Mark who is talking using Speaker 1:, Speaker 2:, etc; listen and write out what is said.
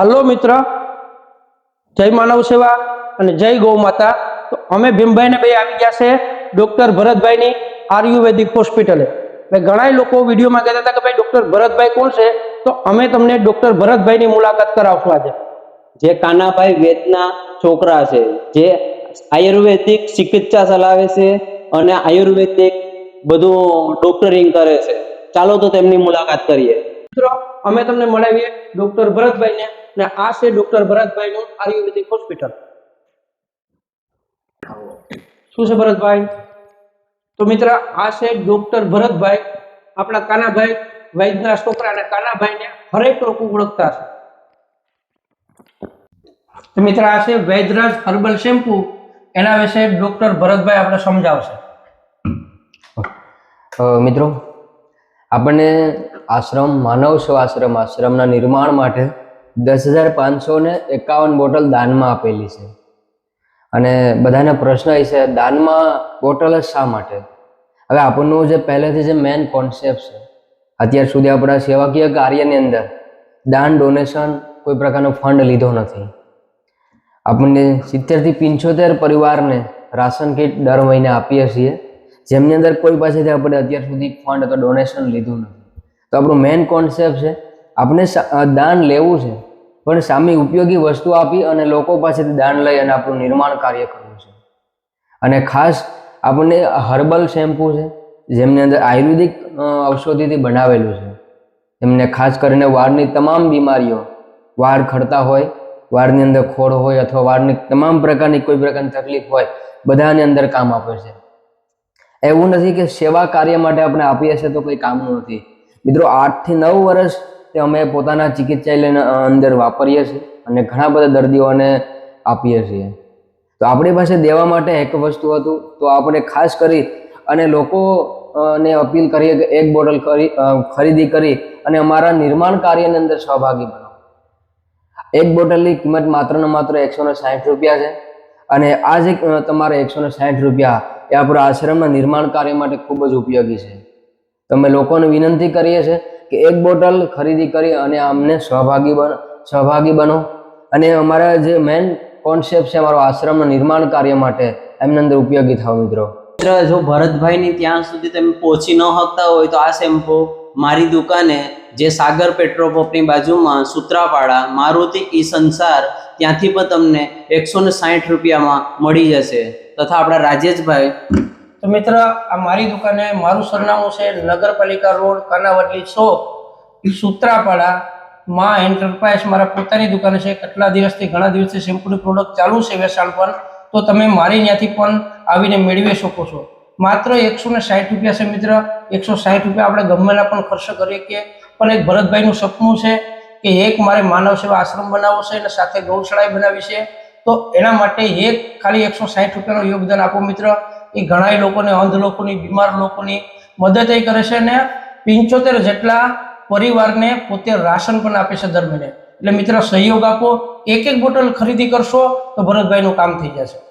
Speaker 1: Hello મિત્ર જય માનવ સેવા અને જય ગૌ માતા. તો અમે ભીમભાઈને ભાઈ બે આવી ગયા છે ડૉક્ટર ભરતભાઈની આયુર્વેદિક હોસ્પિટલે. મેં ઘણા લોકો વિડીયોમાં કહેતા હતા કે ભાઈ ડૉક્ટર ભરતભાઈ કોણ છે? તો અમે તમને ડૉક્ટર ભરતભાઈની મુલાકાત કરાવશું આજે.
Speaker 2: જે કાનાભાઈ વેદના છોકરા છે જે આયુર્વેદિક ચિકિત્સા ચલાવે છે અને આયુર્વેદિક બધું ડોક્ટરિંગ કરે છે. ચાલો તો તેમની મુલાકાત કરીએ.
Speaker 1: મિત્રો અમે તમને મળાવીએ ડોક્ટર ભરતભાઈને. ને આ છે ડોક્ટર ભરતભાઈનું આયુર્વેદિક હોસ્પિટલ. શું છે ભરતભાઈ? તો મિત્ર, આ છે ડોક્ટર ભરતભાઈ. આપણા કાનાભાઈ વૈદના છોકરા અને કાનાભાઈને હરેક લોકો ઓળખતા છે મિત્ર, આ છે વૈદરાજ હર્બલ શેમ્પુ. એના વિશે ડોક્ટર ભરતભાઈ આપણે સમજાવશે.
Speaker 3: મિત્રો, આપણને આશ્રમ, માનવ સ્વ આશ્રમ આશ્રમના નિર્માણ માટે દસ હજાર પાંચસો ને એકાવન બોટલ દાનમાં આપેલી છે. અને બધાને પ્રશ્ન એ છે, દાનમાં બોટલ જ શા માટે? હવે આપણનું જે પહેલેથી જે મેન કોન્સેપ્ટ છે, અત્યાર સુધી આપણા સેવાકીય કાર્યની અંદર દાન ડોનેશન કોઈ પ્રકારનો ફંડ લીધો નથી. આપણને સિત્તેરથી પંચોતેર પરિવારને રાશન કીટ દર મહિને આપીએ છીએ. જેમની અંદર કોઈ પાસેથી આપણે અત્યાર સુધી ફંડ અથવા ડોનેશન લીધું નથી. તો આપણું મેઇન કોન્સેપ્ટ છે આપણે દાન લેવું છે. પણ સામે ઉપયોગી વસ્તુ આપી અને લોકો પાસેથી દાન લઈ અને આપણું નિર્માણ કાર્ય કરવું છે. અને ખાસ આપણને હર્બલ શેમ્પૂ છે, જેમની અંદર આયુર્વેદિક ઔષધિથી બનાવેલું છે. એમને ખાસ કરીને વાળની તમામ બીમારીઓ, વાળ ખડતા હોય, વાળની અંદર ખોડ હોય અથવા વાળની તમામ પ્રકારની કોઈ પ્રકારની તકલીફ હોય, બધાની અંદર કામ આપે છે. એવું નથી કે સેવા કાર્ય માટે આપણે આપીએ છીએ તો કોઈ કામનું નથી. મિત્રો, આઠથી નવ વર્ષ તે અમે પોતાના ચિકિત્સાલયના અંદર વાપરીએ છીએ અને ઘણા બધા દર્દીઓને આપીએ છીએ. તો આપણી પાસે દેવા માટે એક વસ્તુ હતું, તો આપણે ખાસ કરી અને લોકો ને અપીલ કરીએ કે એક બોટલ કરી ખરીદી કરી અને અમારા નિર્માણ કાર્યની અંદર સહભાગી બનો. એક બોટલની કિંમત માત્ર ને માત્ર એકસો ને સાઠ રૂપિયા છે અને આ જે તમારા એકસો ને સાઠ રૂપિયા એ આપણા આશ્રમના નિર્માણ કાર્ય માટે ખૂબ જ ઉપયોગી છે. તો અમે લોકોને વિનંતી કરીએ છીએ કે એક બોટલ ખરીદી કરી અને અમને સહભાગી બનો સહભાગી બનો. અને અમારા જે મેન કોન્સેપ્ટ છે અમારો આશ્રમના નિર્માણ કાર્ય માટે, એમની અંદર ઉપયોગી થાવ મિત્રો.
Speaker 2: જો ભરતભાઈની ત્યાં સુધી તમે પહોંચી ન શકતા હોય તો આ શેમ્પો મારી દુકાને, જે સાગર પેટ્રોલ બાજુમાં સૂત્રાપાડા, મારુતિ ઈ સંસાર, ત્યાંથી પણ તમને એકસો ને સાઠ રૂપિયામાં મળી જશે. તથા આપણા રાજેશભાઈ
Speaker 1: તો મિત્ર, આ મારી દુકાને મારું સરનામું છે નગરપાલિકા રોડ, કાનાવટલી ચોક, સૂત્રાપાડા. માં એન્ટરપ્રાઇઝ મારા પોતાની દુકાને છે. કેટલા દિવસથી, ઘણા દિવસથી શેમ્પૂની પ્રોડક્ટ ચાલુ છે વેચાણ પણ તો તમે મારી ત્યાંથી પણ આવીને મેળવી શકો છો. માત્ર એકસો ને સાઠ રૂપિયા છે મિત્ર. એકસો સાઠ રૂપિયા આપણે ગમેલા પણ ખર્ચ કરીએ કે, પણ એક ભરતભાઈનું સપનું છે કે એક મારે માનવ સેવા આશ્રમ બનાવવો છે અને સાથે ગૌશાળાએ બનાવી છે. તો એના માટે એક ખાલી એકસો સાઠ રૂપિયાનું યોગદાન આપો મિત્ર. એ ઘણા લોકોને, અંધ લોકોની, બીમાર લોકોની મદદ કરે છે અને પંચોતેર જેટલા પરિવારને પોતે રાશન પણ આપે છે દર મહિને. એટલે મિત્ર, સહયોગ આપો, એક એક બોટલ ખરીદી કરશો તો ભરતભાઈનું કામ થઈ જશે.